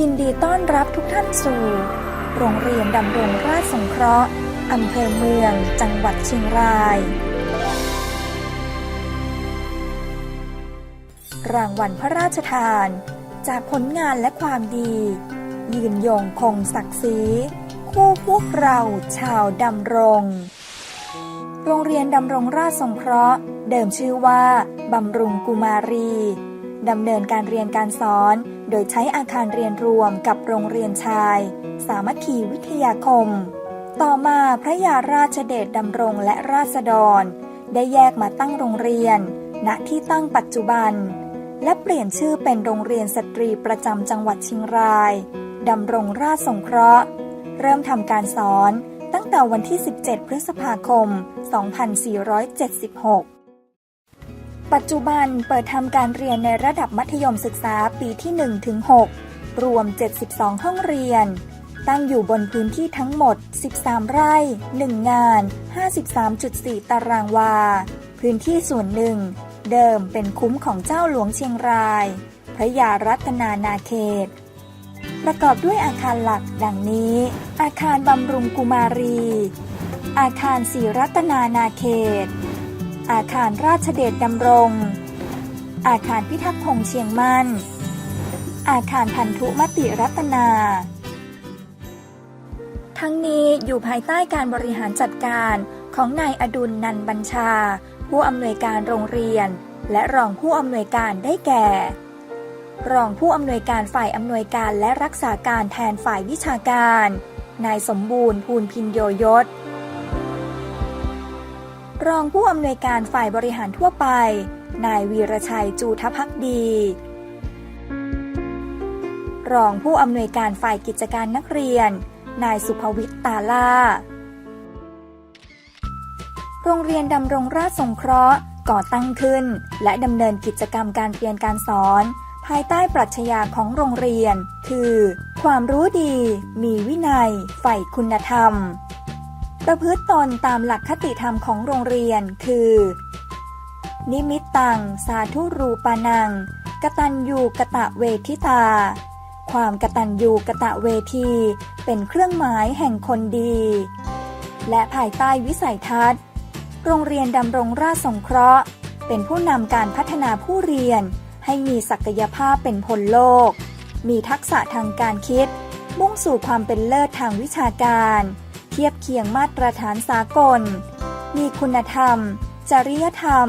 ยินดีต้อนรับทุกท่านสู่ โรงเรียนดำรงราชสงเคราะห์อำเภอเมือง จังหวัดเชียงราย รางวัลพระราชทาน จากผลงานและความดี ยืนยงคงศักดิ์ศรีคู่พวกเราชาวดำรง โรงเรียนดำรงราชสงเคราะห์ เดิมชื่อว่าบำรุงกุมารีดำเนินการเรียนการสอน โดยใช้อาคารเรียนรวมกับโรงเรียนชาย สามัคคีวิทยาคม ต่อมาพระยาราชเดชดำรงและราษฎร ได้แยกมาตั้งโรงเรียน ณที่ตั้งปัจจุบัน และเปลี่ยนชื่อเป็นโรงเรียนสตรีประจำจังหวัดเชียงรายดำรงราชสงเคราะห์ เริ่มทำการสอนตั้งแต่วันที่ 17 พฤษภาคม 2476 ปัจจุบันเปิดทำการเรียนในระดับมัธยมศึกษาปีที่ 1 ถึง 6 รวม 72 ห้องเรียน ตั้งอยู่บนพื้นที่ทั้งหมด 13 ไร่ 1 งาน 53.4 ตารางวา พื้นที่ส่วนหนึ่ง เดิมเป็นคุ้มของเจ้าหลวงเชียงราย พระยารัตนานาเขต ประกอบด้วยอาคารหลักดังนี้ อาคารบำรุงกุมารี อาคารศรีรัตนานาเขต อาคารราชเดชดำรง อาคารพิทักษ์พงเชียงมั่น อาคารพันธุมติรัตนา ทั้งนี้อยู่ภายใต้การบริหารจัดการของนายอดุลนันบัญชา ผู้อำนวยการโรงเรียน และรองผู้อำนวยการได้แก่ รองผู้อำนวยการฝ่ายอำนวยการและรักษาการแทนฝ่ายวิชาการ นายสมบูรณ์ภูลพินโยยศ รองผู้อำนวยการฝ่ายบริหารทั่วไป นายวีรชัยจูทพักดี รองผู้อำนวยการฝ่ายกิจการนักเรียน นายสุภวิทย์ตาล่า โรงเรียนดำรงราชสงเคราะห์ก่อตั้งขึ้น และดำเนินกิจกรรมการเรียนการสอน ภายใต้ปรัชญาของโรงเรียน คือ ความรู้ดี มีวินัย ใฝ่คุณธรรม ประพฤติตนตามหลักคติธรรมของโรงเรียน คือ นิมิตตัง สาธุรูปานัง กตัญญูกะตะเวทิตา ความกตัญญูกะตะเวที เป็นเครื่องหมายแห่งคนดี และภายใต้วิสัยทัศน์ โรงเรียนดำรงราชสงเคราะห์ เป็นผู้นำการพัฒนาผู้เรียนให้มีศักยภาพเป็นพลโลก มีทักษะทางการคิด มุ่งสู่ความเป็นเลิศทางวิชาการ ทียบเคียงมาตรฐานสากล มีคุณธรรม จริยธรรม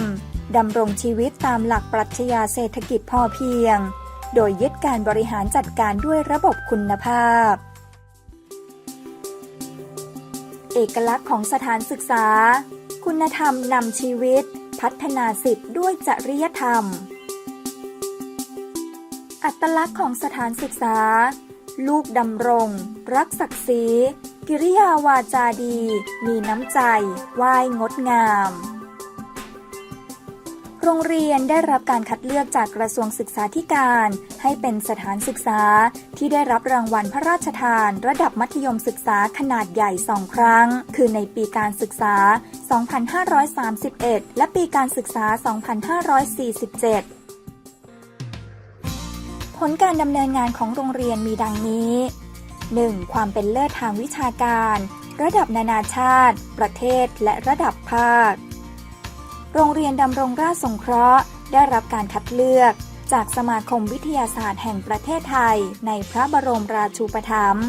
ดำรงชีวิตตามหลักปรัชญาเศรษฐกิจพอเพียง โดยยึดการบริหารจัดการด้วยระบบคุณภาพ เอกลักษณ์ของสถานศึกษา คุณธรรมนำชีวิต พัฒนาสิทธิ์ด้วยจริยธรรม อัตลักษณ์ของสถานศึกษา ลูกดำรง รักศักดิ์ศรี กิริยาวาจาดี มีน้ำใจไหวงดงาม โรงเรียนได้รับการคัดเลือกจากกระทรวงศึกษาธิการ ให้เป็นสถานศึกษาที่ได้รับรางวัลพระราชทาน ระดับมัธยมศึกษาขนาดใหญ่สองครั้ง คือในปีการศึกษา 2531 และปีการศึกษา 2547ผลการดำเนินงานของโรงเรียนมีดังนี้ 1. ความเป็นเลิศทางวิชาการ ระดับนานาชาติ ประเทศ และระดับภาค โรงเรียนดำรงราชสงเคราะห์ ได้รับการคัดเลือก จากสมาคมวิทยาศาสตร์แห่งประเทศไทย ในพระบรมราชูปถัมภ์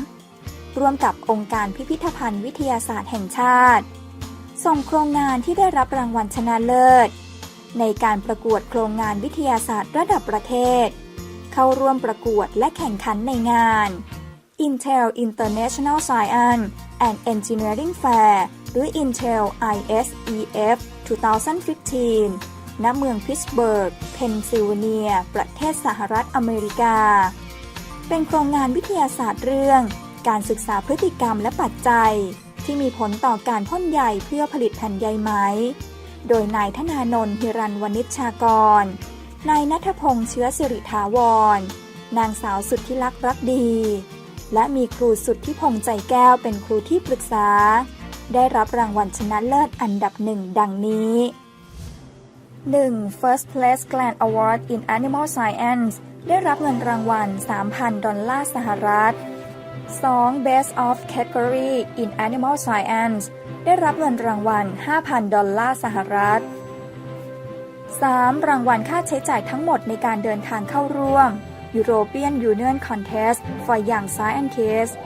ร่วมกับองค์การพิพิธภัณฑ์วิทยาศาสตร์แห่งชาติ ส่งโครงงานที่ได้รับรางวัลชนะเลิศ ในการประกวดโครงงานวิทยาศาสตร์ระดับประเทศ เข้าร่วมประกวดและแข่งขันในงาน Intel International Science and Engineering Fair หรือ Intel ISEF 2015 ณ เมืองพิตสเบิร์ก เพนซิลเวเนีย ประเทศสหรัฐอเมริกา เป็นโครงงานวิทยาศาสตร์เรื่อง การศึกษาพฤติกรรมและปัจจัย ที่มีผลต่อการพ่นใยเพื่อผลิตแผ่นใยไหม โดยนายธนานนท์ฮิรันวณิชชากร นายนัทพงษ์เชื้อสิริถาวร นางสาวสุดทธิลักษ์รักดี และมีครูสุดที่พงใจแก้วเป็นครูที่ปรึกษา ได้รับรางวัลชนะเลิศอันดับหนึ่งดังนี้ 1. First Place Grant Award in Animal Science ได้รับเงินรางวัล 3,000 ดอลลาร์สหรัฐ 2. Best of Category in Animal Science ได้รับเงินรางวัล 5,000 ดอลลาร์สหรัฐ 3. รางวัลค่าใช้จ่ายทั้งหมดในการเดินทางเข้าร่วม European Union Contest for Young Scientists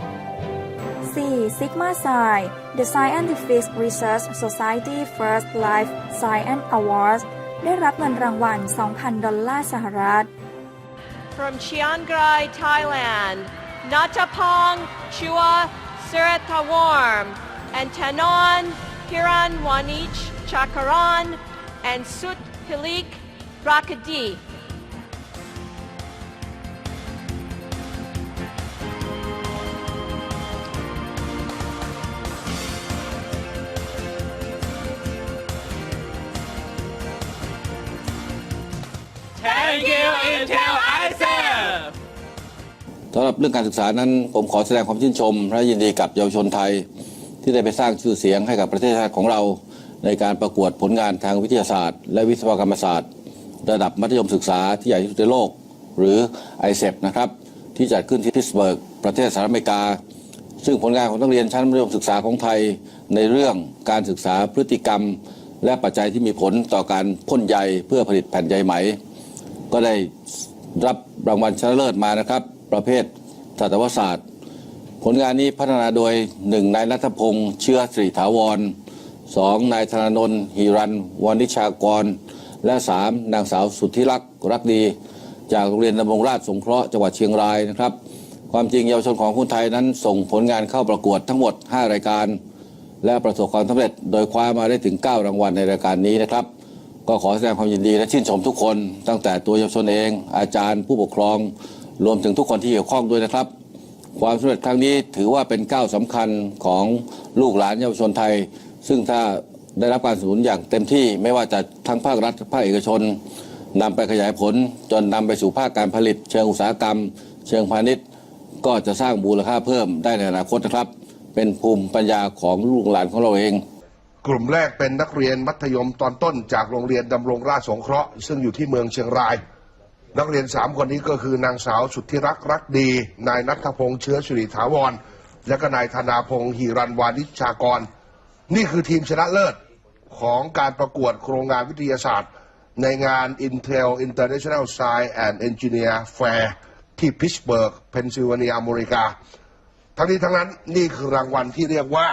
4. Sigma Psi The Scientific Research Society First Life Science Awards ได้รับเงินรางวัล 2,000 ดอลลาร์สหรัฐ From Chiang Rai, Thailand, Natapong Chua Suratawarm and Tanon Hiran Wanich Chakaran and Sut Hilik Rakadi. สำหรับเรื่องการศึกษานั้นผมขอแสดงความชื่นชม และยินดีกับเยาวชนไทย ที่ได้ไปสร้างชื่อเสียงให้กับประเทศชาติของเรา ในการประกวดผลงานทางวิทยาศาสตร์ และวิศวกรรมศาสตร์ ระดับมัธยมศึกษาที่ใหญ่ที่สุดในโลก หรือ i s e p นะครับที่จัดขึ้นที่พิตสเบิร์กประเทศสหรัฐอเมริกา ซึ่งผลงานของนักเรียนชั้นมัธยมศึกษาของไทย ในเรื่องการศึกษาพฤติกรรม และปัจจัยที่มีผลต่อการพ่นใยเพื่อผลิตแผ่นใยไหม ก็ได้รับรางวัลชนะเลิศมานะครับ ประเภทสัตวศาสตร์ ผลงานนี้พัฒนาโดย 1. นายนัทพงษ์เชื้อสิริถาวร 2. นายธนนนท์หิรันวณิชากร และ 3. นางสาวสุทธิรักษ์รักดี จากโรงเรียนดำรงราชสงเคราะห์จังหวัดเชียงรายนะครับ ความจริงเยาวชนของคนไทยนั้นส่งผลงานเข้าประกวดทั้งหมด 5 รายการ และประสบความสำเร็จโดยคว้ามาได้ถึง 9 รางวัลในรายการนี้นะครับก็ขอแสดงความยินดีและชื่นชมทุกคน ตั้งแต่ตัวเยาวชนเอง อาจารย์ผู้ปกครอง รวมถึงทุกคนที่เกี่ยวข้องด้วยนะครับ ความสำเร็จครั้งนี้ถือว่าเป็นก้าวสำคัญของลูกหลานเยาวชนไทย ซึ่งถ้าได้รับการสนับสนุนอย่างเต็มที่ไม่ว่าจะทั้งภาครัฐภาคเอกชนนำไปขยายผลจนนำไปสู่ภาคการผลิต เชิงอุตสาหกรรม เชิงพาณิชย์ ก็จะสร้างมูลค่าเพิ่มได้ในอนาคตนะครับ เป็นภูมิปัญญาของลูกหลานของเราเอง กลุ่มแรกเป็นนักเรียนมัธยมตอนต้นจากโรงเรียนดำรงราชสงเคราะห์ ซึ่งอยู่ที่เมืองเชียงราย นักเรียนสามคนนี้ก็คือนางสาวสุทธิรักษ์รักดี นายนัทพงษ์เชื้อสิริถาวร และก็นายธนาพงษ์หิรันวานิชชากร นี่คือทีมชนะเลิศของการประกวดโครงงานวิทยาศาสตร์ ในงาน Intel International Science and Engineer Fair ที่พิชเบิร์กเพนซิลเวเนียอเมริกา ทั้งนี้ทั้งนั้นนี่คือรางวัลที่เรียกว่า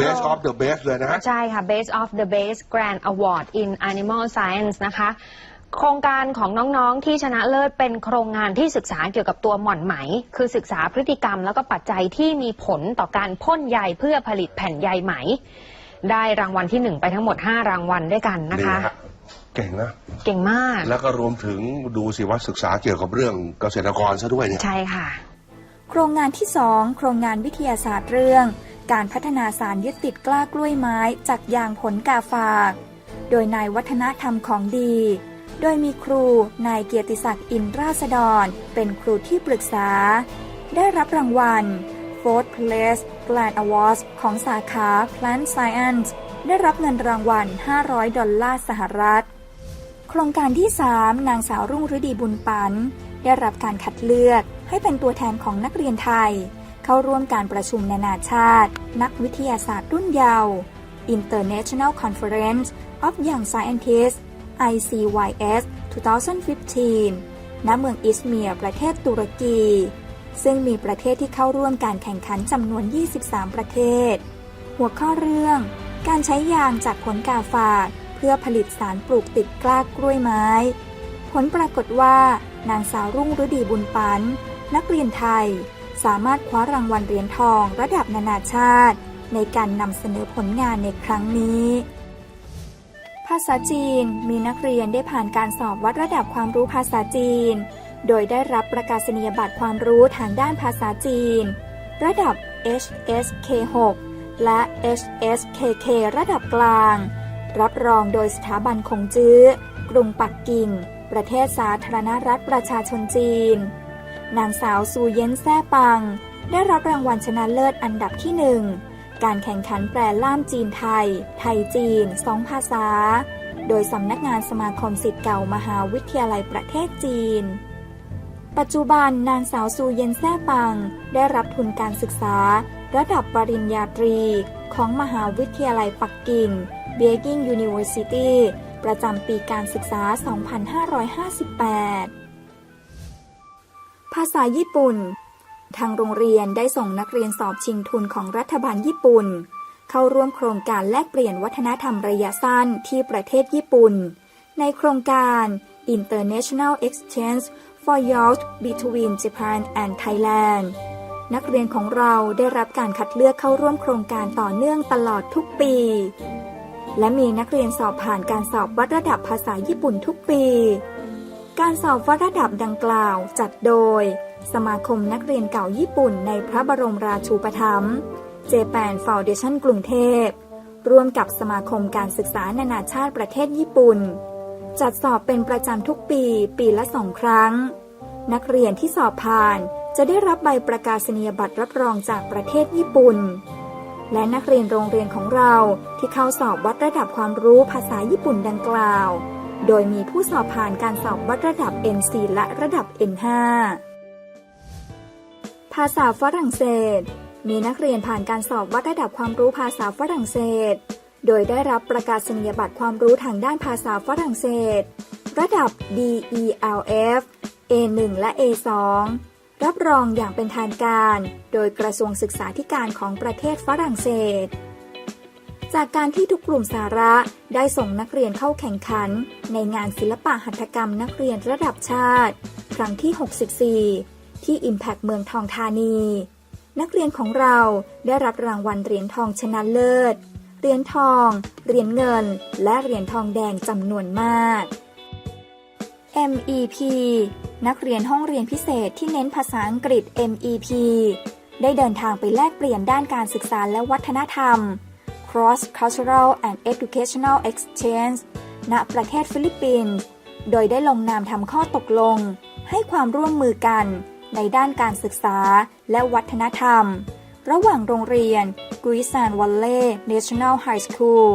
Best of the Best เลยนะฮะ ใช่ค่ะ Base of the Base Grand Award in Animal Science นะคะ โครงการของน้องๆที่ชนะเลิศเป็นโครงงานที่ศึกษาเกี่ยวกับตัวหม่อนไหม คือศึกษาพฤติกรรมแล้วก็ปัจจัยที่มีผลต่อการพ่นใยเพื่อผลิตแผ่นใยไหม ได้รางวัลที่หนึ่งไปทั้งหมด 5 รางวัลด้วยกันนะคะฮเก่งนะ เก่งมาก แล้วก็รวมถึงดูสิว่าศึกษาเกี่ยวกับเรื่องเกษตรกรซะด้วยเนี่ย ใช่ค่ะ โครงงานที่ 2 โครงงานวิทยาศาสตร์เรื่อง การพัฒนาสารยึดติดกล้ากล้วยไม้จากยางผลกาฝาก โดยนายวัฒนธรรมของดี โดยมีครูนายเกียรติศักดิ์อินราษฎร เป็นครูที่ปรึกษา ได้รับรางวัล Fourth Place Plant Awards ของสาขา Plant Science ได้รับเงินรางวัล 500 ดอลลาร์สหรัฐ โครงการที่ 3 นางสาวรุ่งฤดีบุญปัน ได้รับการคัดเลือกให้เป็นตัวแทนของนักเรียนไทย เข้าร่วมการประชุมนานาชาติ นักวิทยาศาสตร์รุ่นเยาว์ International Conference of Young Scientists ICYS 2015 ณ เมืองอิสเมียร์ประเทศตุรกี ซึ่งมีประเทศที่เข้าร่วมการแข่งขันจำนวน 23 ประเทศ หัวข้อเรื่อง การใช้ยางจากผลกาฝากเพื่อผลิตสารปลูกติดกล้ากล้วยไม้ ผลปรากฏว่านางสาวรุ่งฤดีบุญปัน นักเรียนไทย สามารถคว้ารางวัลเหรียญทองระดับนานาชาติ ในการนำเสนอผลงานในครั้งนี้ ภาษาจีนมีนักเรียนได้ผ่านการสอบวัดระดับความรู้ภาษาจีน โดยได้รับประกาศนียบัตรความรู้ทางด้านภาษาจีน ระดับ HSK6 และ HSKK ระดับกลาง รับรองโดยสถาบันคงจื้อกรุงปักกิ่ง ประเทศสาธารณรัฐประชาชนจีน นางสาวซูเย็นแซ่ปัง ได้รับรางวัลชนะเลิศอันดับที่หนึ่ง การแข่งขันแปลล่ามจีนไทย ไทยจีนสองภาษา โดยสำนักงานสมาคมสิทธิ์เก่ามหาวิทยาลัยประเทศจีน ปัจจุบันนางสาวซูเย็นแซ่ปัง ได้รับทุนการศึกษา ระดับปริญญาตรี ของมหาวิทยาลัยปักกิ่ง b e i n g University ประจำปีการศึกษา 2558 ภาษาญี่ปุ่น ทางโรงเรียนได้ส่งนักเรียนสอบชิงทุนของรัฐบาลญี่ปุ่น เข้าร่วมโครงการแลกเปลี่ยนวัฒนธรรมระยะสั้นที่ประเทศญี่ปุ่น ในโครงการ International Exchange for Youth Between Japan and Thailand นักเรียนของเราได้รับการคัดเลือกเข้าร่วมโครงการต่อเนื่องตลอดทุกปี และมีนักเรียนสอบผ่านการสอบวัดระดับภาษาญี่ปุ่นทุกปี การสอบวัดระดับดังกล่าวจัดโดย สมาคมนักเรียนเก่าญี่ปุ่นในพระบรมราชูปถัมภ์ Japan Foundation กรุงเทพ ร่วมกับสมาคมการศึกษานานาชาติประเทศญี่ปุ่น จัดสอบเป็นประจำทุกปี ปีละสองครั้ง นักเรียนที่สอบผ่านจะได้รับใบประกาศนียบัตรรับรองจากประเทศญี่ปุ่น และนักเรียนโรงเรียนของเราที่เข้าสอบวัดระดับความรู้ภาษาญี่ปุ่นดังกล่าว โดยมีผู้สอบผ่านการสอบวัดระดับ N4 และระดับ N5 าษาฝรั่งเศส มีนักเรียนผ่านการสอบวัดระดับความรู้ภาษาฝรั่งเศส โดยได้รับประกาศนียบัตรความรู้ทางด้านภาษาฝรั่งเศส ระดับ DELF A1 และ A2 รับรองอย่างเป็นทางการ โดยกระทรวงศึกษาธิการของประเทศฝรั่งเศส จากการที่ทุกกลุ่มสาระได้ส่งนักเรียนเข้าแข่งขัน ในงานศิลปะหัตถกรรมนักเรียนระดับชาติ ครั้งที่ 64 ที่ Impact เมืองทองธานี นักเรียนของเราได้รับรางวัลเหรียญทองชนะเลิศ เหรียญทอง เหรียญเงิน และเหรียญทองแดงจำนวนมาก MEP นักเรียนห้องเรียนพิเศษที่เน้นภาษาอังกฤษ MEP ได้เดินทางไปแลกเปลี่ยนด้านการศึกษาและวัฒนธรรม Cross Cultural and Educational Exchange ณ ประเทศฟิลิปปินส์ โดยได้ลงนามทำข้อตกลง ให้ความร่วมมือกัน ในด้านการศึกษาและวัฒนธรรม ระหว่างโรงเรียน g u i s a n Valley National High School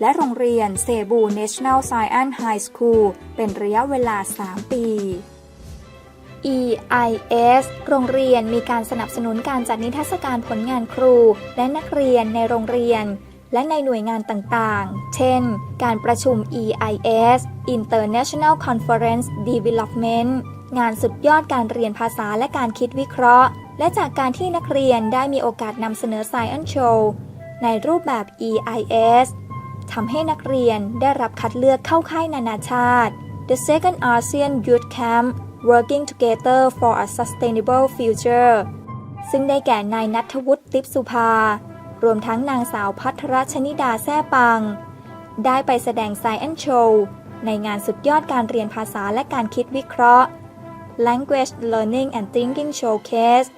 และโรงเรียนเซบู National Science High School เป็นระยะเวลา 3 ปี EIS โรงเรียนมีการสนับสนุนการจัดนิทรรศการผลงานครู และนักเรียนในโรงเรียน และในหน่วยงานต่างๆ เช่น การประชุม EIS International Conference Development งานสุดยอดการเรียนภาษาและการคิดวิเคราะห์ และจากการที่นักเรียนได้มีโอกาสนำเสนอ Science Show ในรูปแบบ EIS ทำให้นักเรียนได้รับคัดเลือกเข้าค่ายนานาชาติ The Second ASEAN Youth Camp Working Together for a Sustainable Future ซึ่งได้แก่นายนัทวุฒิติปสุภา รวมทั้งนางสาวพัทรชนิดาแซ่ปัง ได้ไปแสดง Science Show ในงานสุดยอดการเรียนภาษาและการคิดวิเคราะห์ Language Learning and Thinking Showcase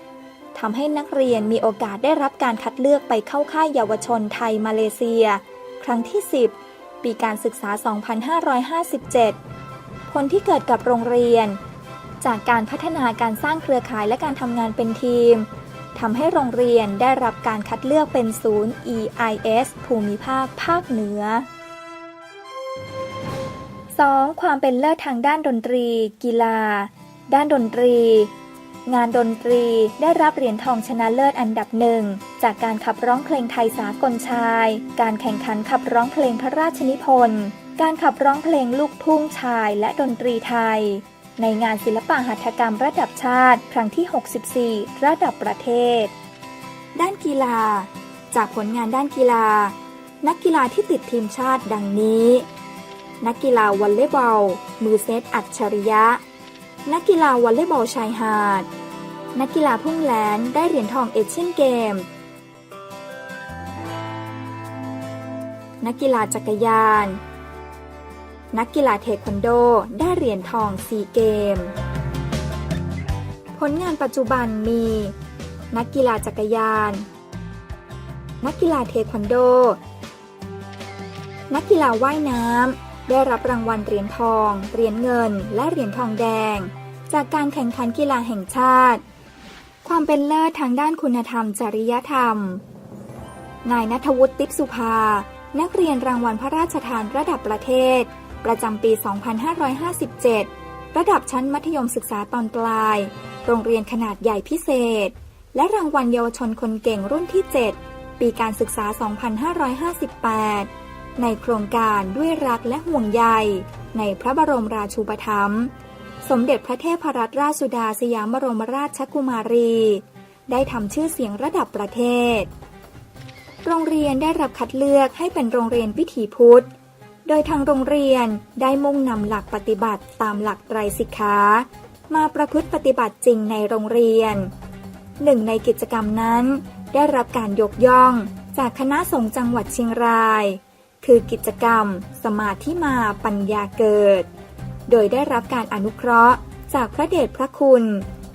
ทำให้นักเรียนมีโอกาสได้รับการคัดเลือกไปเข้าค่ายเยาวชนไทยมาเลเซีย ครั้งที่ 10 ปีการศึกษา 2557 ผลที่เกิดกับโรงเรียน จากการพัฒนาการสร้างเครือข่ายและการทำงานเป็นทีมทำให้โรงเรียนได้รับการคัดเลือกเป็นศูนย์ EIS ภูมิภาค ภาคเหนือ 2. ความเป็นเลิศทางด้านดนตรี กีฬา ด้านดนตรี งานดนตรีได้รับเหรียญทองชนะเลิศอันดับหนึ่ง จากการขับร้องเพลงไทยสากลชาย การแข่งขันขับร้องเพลงพระราชนิพนธ์ การขับร้องเพลงลูกทุ่งชายและดนตรีไทย ในงานศิลปะหัตถกรรมระดับชาติ ครั้งที่ 64 ระดับประเทศ ด้านกีฬา จากผลงานด้านกีฬา นักกีฬาที่ติดทีมชาติดังนี้ นักกีฬาวอลเลย์บอล มือเซตอัจฉริยะ นักกีฬาวอลเลย์บอลชายหาด นักกีฬาพุ่งแลนได้เหรียญทองเอเชียนเกม นักกีฬาจักรยาน นักกีฬาเทควันโดได้เหรียญทองซีเกม ผลงานปัจจุบันมี นักกีฬาจักรยาน นักกีฬาเทควันโด นักกีฬาว่ายน้ำ ได้รับรางวัลเหรียญทอง เหรียญเงิน และเหรียญทองแดง จากการแข่งขันกีฬาแห่งชาติ ความเป็นเลิศทางด้านคุณธรรมจริยธรรม นายนัทวุฒิติปสุภา นักเรียนรางวัลพระราชทานระดับประเทศ ประจำปี 2557 ระดับชั้นมัธยมศึกษาตอนปลาย โรงเรียนขนาดใหญ่พิเศษ และรางวัลเยาวชนคนเก่งรุ่นที่ 7 ปีการศึกษา 2558 ในโครงการด้วยรักและห่วงใย ในพระบรมราชูปถัมภ์สมเด็จพระเทพรัตนราชสุดาสยามบรมราชกุมารี ได้ทำชื่อเสียงระดับประเทศ โรงเรียนได้รับคัดเลือกให้เป็นโรงเรียนวิถีพุทธ โดยทางโรงเรียนได้มุ่งนำหลักปฏิบัติตามหลักไตรสิกขามาประพฤติปฏิบัติจริงในโรงเรียน หนึ่งในกิจกรรมนั้นได้รับการยกย่องจากคณะสงฆ์จังหวัดเชียงราย คือกิจกรรม สมาธิมาปัญญาเกิด โดยได้รับการอนุเคราะห์ จากพระเดชพระคุณ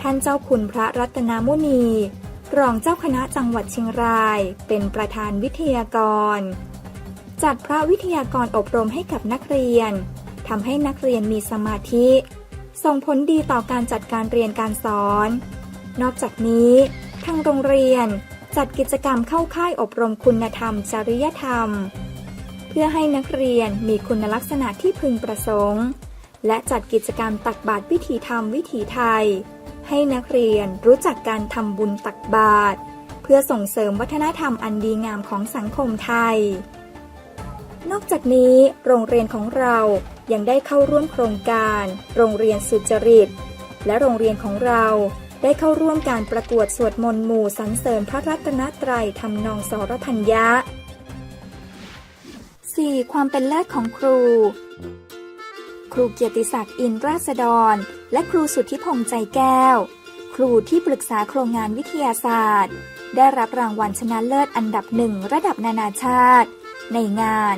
ท่านเจ้าคุณพระรัตนมุนี รองเจ้าคณะจังหวัดเชียงราย เป็นประธานวิทยากร จัดพระวิทยากรอบรมให้กับนักเรียนทำให้นักเรียนมีสมาธิ ส่งผลดีต่อการจัดการเรียนการสอน นอกจากนี้ทางโรงเรียนจัดกิจกรรมเข้าค่ายอบรมคุณธรรม จริยธรรม พื่อให้นักเรียนมีคุณลักษณะที่พึงประสงค์ และจัดกิจกรรมตักบาตรวิถีธรรมวิถีไทย ให้นักเรียนรู้จักการทำบุญตักบาตรเพื่อส่งเสริมวัฒนธรรมอันดีงามของสังคมไทย นอกจากนี้โรงเรียนของเรายังได้เข้าร่วมโครงการ โรงเรียนสุจริต และโรงเรียนของเราได้เข้าร่วมการประกวดสวดมนต์หมู่สรรเสริญพระรัตนตรัยทำนองสรพัญญะ 4. ความเป็นเลิศของครู ครูเกียรติศักดิ์อินราษฎร และครูสุทธิพงษ์ใจแก้ว ครูที่ปรึกษาโครงงานวิทยาศาสตร์ ได้รับรางวัลชนะเลิศอันดับหนึ่งระดับนานาชาติ ในงาน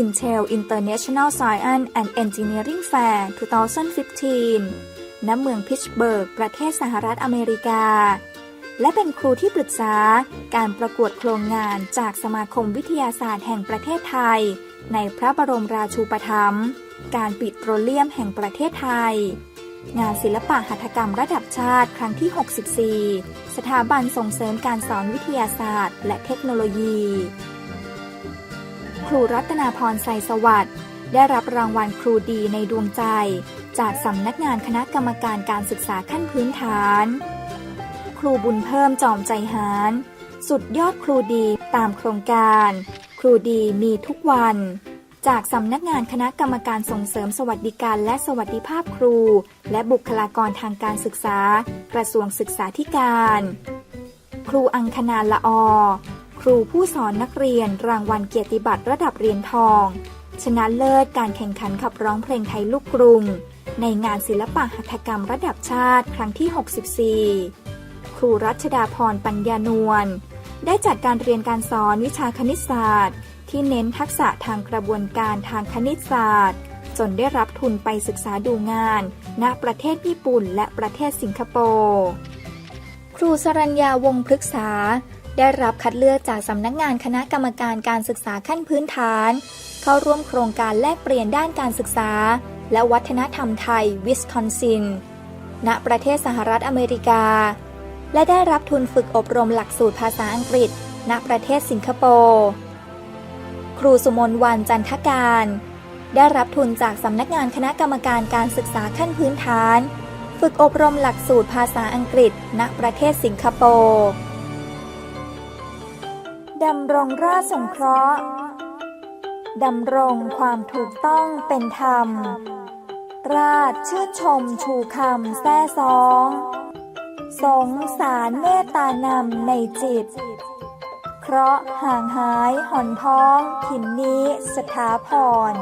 Intel International Science and Engineering Fair 2015 ณ เมืองพิตต์เบิร์กประเทศสหรัฐอเมริกา และเป็นครูที่ปรึกษา การประกวดโครงงานจากสมาคมวิทยาศาสตร์แห่งประเทศไทย ในพระบรมราชูปถัมภ์การปิดโตรเลียมแห่งประเทศไทย งานศิลปะหัตถกรรมระดับชาติครั้งที่ 64 สถาบันส่งเสริมการสอนวิทยาศาสตร์ และเทคโนโลยี ครูรัตนาพรไสสวัสดิ์ได้รับรางวัลครูดีในดวงใจ จากสำนักงานคณะกรรมการการศึกษาขั้นพื้นฐาน ครูบุญเพิ่มจอมใจหาร สุดยอดครูดีตามโครงการ ครูดีมีทุกวัน จากสำนักงานคณะกรรมการส่งเสริมสวัสดิการและสวัสดิภาพครู และบุคลากรทางการศึกษา กระทรวงศึกษาธิการ ครูอังคณาละอ ครูผู้สอนนักเรียนรางวัลเกียรติบัตรระดับเหรียญทอง ชนะเลิศการแข่งขันขับร้องเพลงไทยลูกกรุงในงานศิลปะหัตถกรรมระดับชาติครั้งที่ 64 ครูรัชดาพรปัญญานวล ได้จัดการเรียนการสอนวิชาคณิตศาสตร์ ที่เน้นทักษะทางกระบวนการทางคณิตศาสตร์ จนได้รับทุนไปศึกษาดูงาน ณประเทศญี่ปุ่นและประเทศสิงคโปร์ครูสรัญญาวงพฤกษา ได้รับคัดเลือกจากสำนักงานคณะกรรมการการศึกษาขั้นพื้นฐาน เข้าร่วมโครงการแลกเปลี่ยนด้านการศึกษา และวัฒนธรรมไทยวิสคอนซินณประเทศสหรัฐอเมริกา และได้รับทุนฝึกอบรมหลักสูตรภาษาอังกฤษ ณ ประเทศสิงคโปร์ ครูสุมนวันจันทการ ได้รับทุนจากสำนักงานคณะกรรมการการศึกษาขั้นพื้นฐาน ฝึกอบรมหลักสูตรภาษาอังกฤษ ณ ประเทศสิงคโปร์ดำรงราชสงเคราะห์ดำรงความถูกต้องเป็นธรรม ราชชื่นชมชูคำแซ่ซ้อง สงสารเมตตานำในจิต เคราะห่างหายห่อนพ้องถิ่นนี้สถาพร